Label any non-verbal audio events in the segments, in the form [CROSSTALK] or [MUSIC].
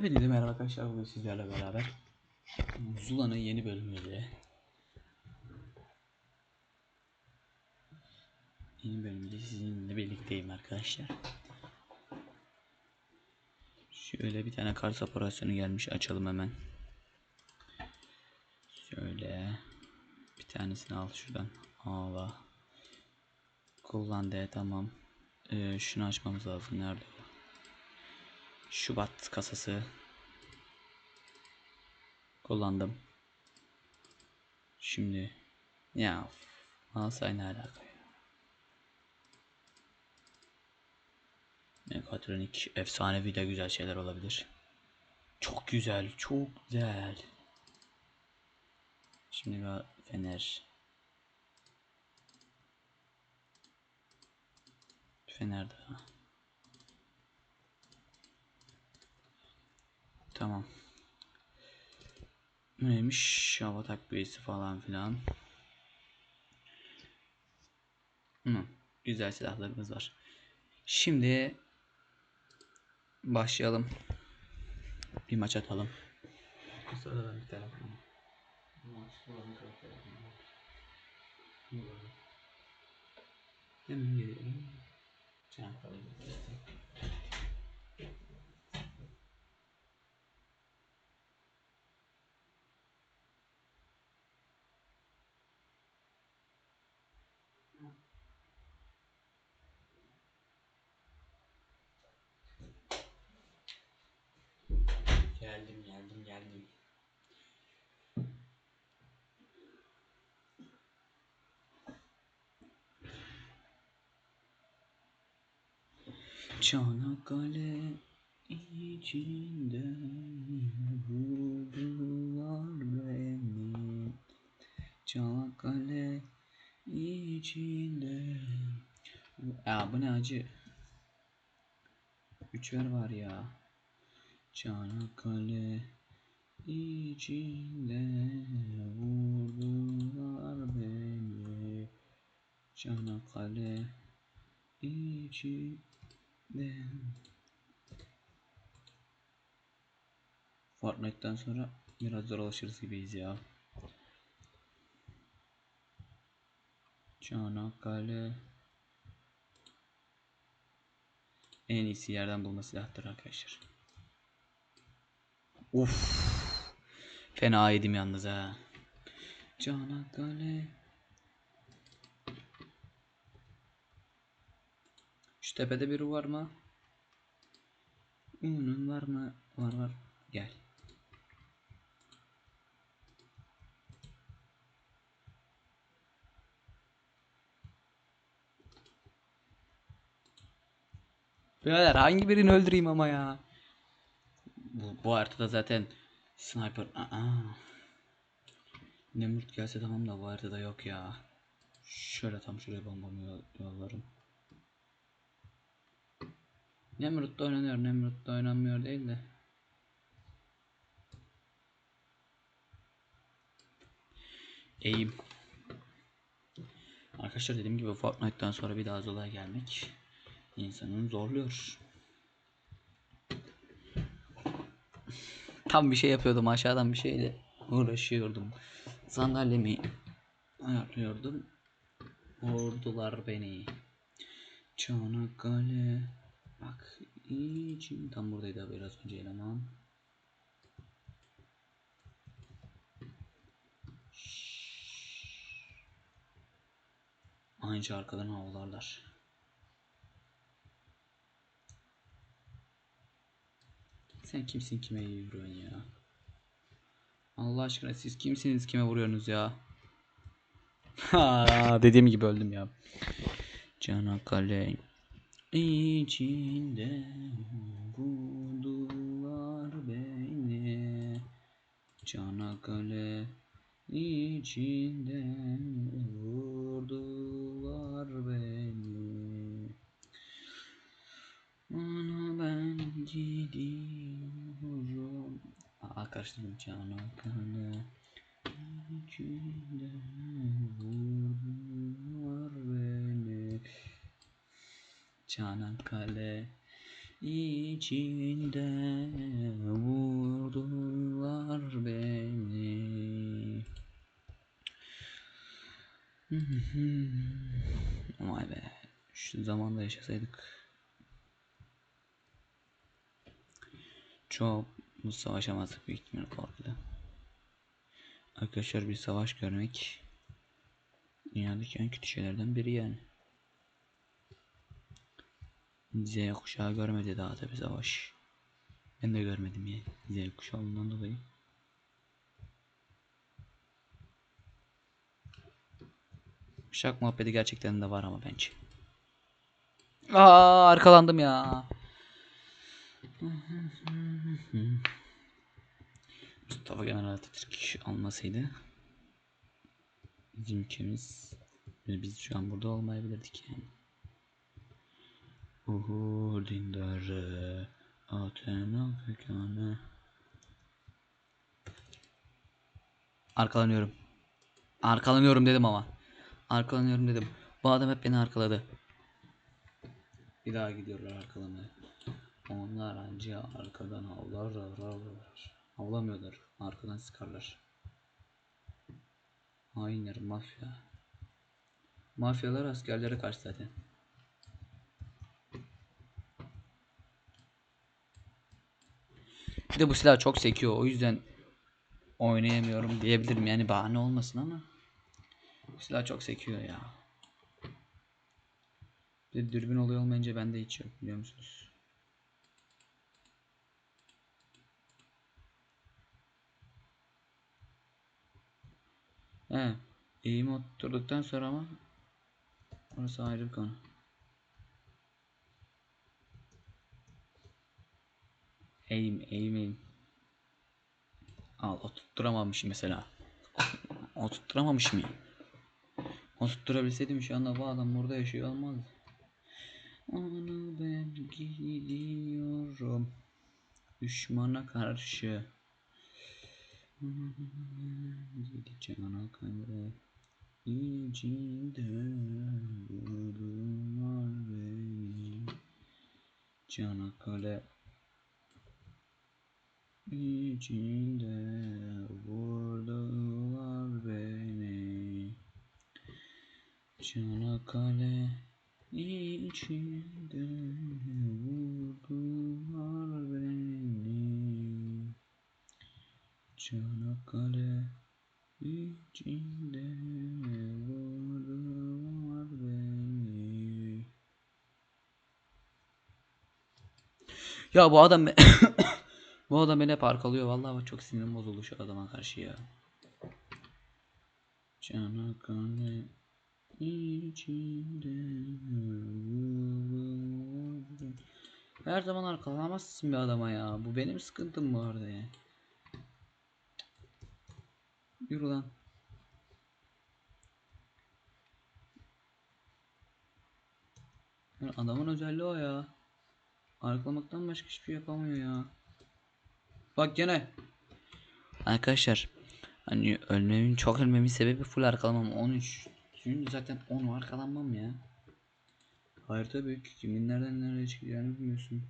Hepinize merhaba arkadaşlar bugün sizlerle beraber Zula'nın yeni bölümüyle Yeni bölümüyle sizinle birlikteyim arkadaşlar. Şöyle bir tane kart operasyonu gelmiş açalım hemen. Şöyle Bir tanesini al şuradan Ağla Kullan de tamam. Ee, Şunu açmamız lazım nerede Şubat kasası kullandım. Şimdi ya alsay ne alaka ya? Mekatronik efsanevi de güzel şeyler olabilir. Çok güzel, çok güzel. Şimdi bir fener. Fener daha. Tamam. Neymiş? Hava takviyesi falan filan. Hı, güzel silahlarımız var. Şimdi başlayalım. Bir maç atalım. Hemen geliyorum. Çanakkale gidiyorum. Geldim geldim geldim. Çanakkale içinde vurdular beni. Çanakkale içinde. Ya bu ne acı? Üçer var ya. Çanakkale içinde vurdular beni. Çanakkale içinde. Fortnite'dan sonra biraz zor alışırız gibiyiz ya. Çanakkale en iyisi yerden bulma silahtır arkadaşlar. Uf. Fena yedim yalnız ha. Çanakkale. Şu tepede biri var mı? Onun var mı? Var var. Gel. Birader hangi birini öldüreyim ama ya? Bu, bu haritada zaten sniper. Aa. Nemrut gelse tamam da bu haritada yok ya. Şöyle tam şuraya bombamı yollarım. Nemrut da oynanıyor, Nemrut da oynanmıyor değil de. Eğim. Arkadaşlar dediğim gibi Fortnite'dan sonra bir daha Zola'ya gelmek insanın zorluyor. Tam bir şey yapıyordum aşağıdan bir şeyle uğraşıyordum. Sandalyemi ayarlıyordum. Vurdular beni. Çanakkale. Bak için tam buradaydı biraz önce eleman. Aynı arkadan havlarlar. Sen kimsin kime vuruyorsun ya? Allah aşkına siz kimsiniz kime vuruyorsunuz ya? Ha dediğim gibi öldüm ya. Çanakkale içinde vurdular beni. Çanakkale içinde vurdular beni. Ana ben gidiyorum. Aa karıştırdım Çanakkale içinde vurdular beni. Çanakkale içinde vurdular beni. Vay be. Şu zamanda yaşasaydık. Bu savaşamazdık büyük ihtimalle korkuda. Arkadaşlar bir savaş görmek dünyadaki en kötü şeylerden biri yani. Z kuşağı görmedi daha tabi savaş. Ben de görmedim ya. Z kuşağı dolayı. Kuşak muhabbeti gerçekten de var ama bence. Aa arkalandım ya. Mustafa Kemal Atatürk almasaydı bizim ülkemiz biz şu an burada olmayabilirdik yani. Uhur dindarı Athena kökene Arkalanıyorum. Arkalanıyorum dedim ama. Arkalanıyorum dedim. Bu adam hep beni arkaladı. Bir daha gidiyorlar arkalamaya. Onlar anca arkadan havlar havlar. Havlamıyorlar. Arkadan sıkarlar. Hainler mafya. Mafyalar askerlere karşı zaten. Bir de bu silah çok sekiyor. O yüzden oynayamıyorum diyebilirim. Yani bahane olmasın ama. Bu silah çok sekiyor ya. Bir de dürbün oluyor olmayınca bende hiç yok biliyor musunuz? He. Eğim oturduktan sonra ama orası ayrı bir konu. Eğim, eğim, eğim. Al oturtturamamışım mesela. [LAUGHS] Oturtturamamışım ya. Oturtturabilseydim şu anda bu adam burada yaşıyor olmazdı. Onu ben gidiyorum. Düşmana karşı. Gideceğim ana kanka. İçinde vurdular beni. Çanakkale içinde vurdular beni. Çanakkale içinde vurdular beni. Çanakkale içinde vurdular beni. Ya bu adam [COUGHS] bu adam beni hep arkalıyor vallahi bak çok sinirim bozuldu şu adama karşı ya. Çanakkale içinde vurdular. Her zaman arkalamazsın bir adama ya. Bu benim sıkıntım bu arada ya. Yürü lan. Yani adamın özelliği o ya. Arkalamaktan başka hiçbir şey yapamıyor ya. Bak gene. Arkadaşlar hani ölmemin çok ölmemin sebebi full arkalamam 13. Çünkü zaten 10 arkalanmam ya. Harita büyük. Kimin nereden nereye çıkacağını bilmiyorsun.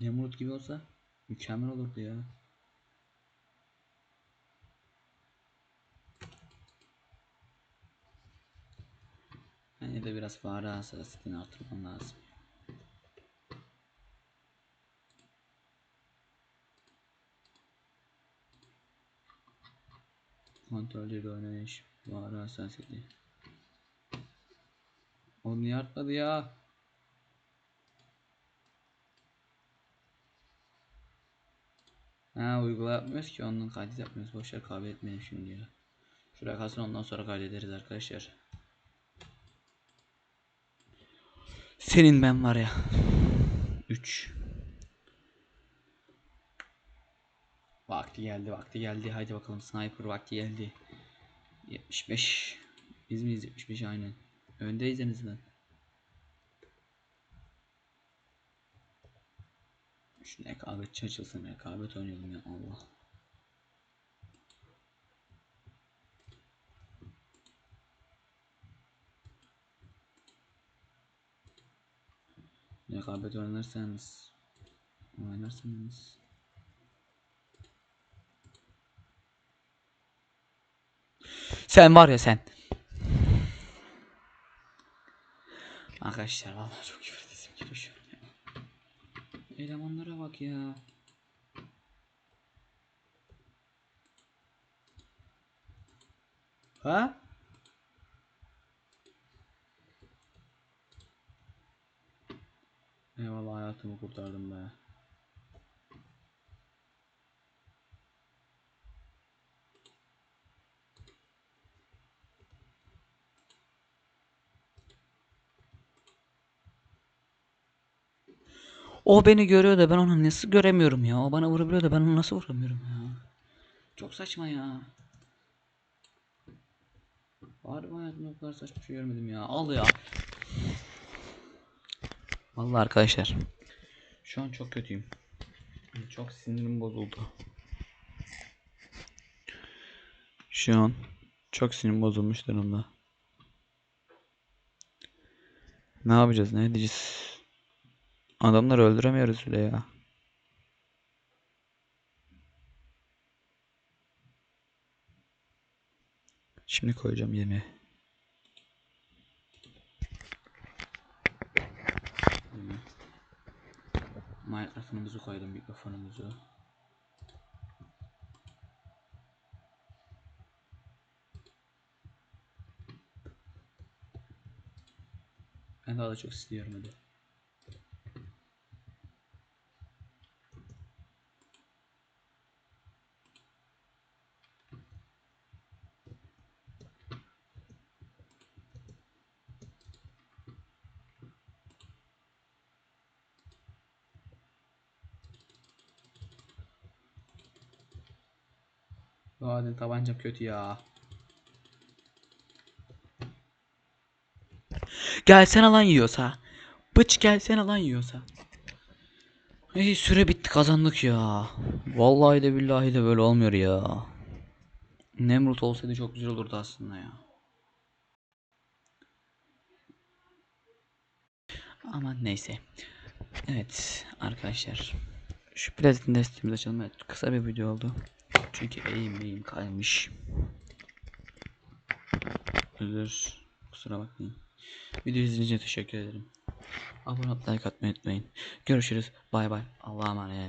Nemrut gibi olsa mükemmel olurdu ya. Bence de biraz fare hassasiyetini artırmam lazım. Kontrollü bir oynayış. Fare hassasiyeti. O niye artmadı ya? Ha uygula yapmıyoruz ki ondan kaydet yapmıyoruz. Boşver kahve etmeyelim şimdi ya. Şuraya kalsın ondan sonra kaydederiz arkadaşlar. Senin ben var ya. 3 Vakti geldi vakti geldi. Haydi bakalım sniper vakti geldi. 75 Biz miyiz 75 aynen. Öndeyiz en azından. Şu rekabetçi açılsın rekabet oynayalım ya Allah. Rekabet oynarsanız oynarsanız Sen var ya sen. Arkadaşlar vallahi çok küfür edesim geliyor. Elemanlara bak ya. Ha? Eyvallah hayatımı kurtardım be. O beni görüyor da ben onu nasıl göremiyorum ya. O bana vurabiliyor da ben onu nasıl vuramıyorum ya. Çok saçma ya. Harbi hayatımda o kadar saçma şey görmedim ya. Al ya. Vallahi arkadaşlar. Şu an çok kötüyüm. Çok sinirim bozuldu. Şu an çok sinirim bozulmuş durumda. Ne yapacağız? Ne edeceğiz? Adamları öldüremiyoruz bile ya. Şimdi koyacağım yemeği. Mikrofonumuzu koydum mikrofonumuzu. Ben daha da çok istiyorum hadi. Hadi tabancam kötü ya. Gelsene lan yiyorsa. Bıç gelsene lan yiyorsa. Hey süre bitti kazandık ya. Vallahi de billahi de böyle olmuyor ya. Nemrut olsaydı çok güzel olurdu aslında ya. Ama neyse. Evet arkadaşlar. Şu platin desteğimizi açalım. Evet, kısa bir video oldu. Çünkü eğim eğim kaymış. Özür. Kusura bakmayın. Video izlediğiniz için teşekkür ederim. Abone olup like atmayı unutmayın. Görüşürüz. Bay bay. Allah'a emanet.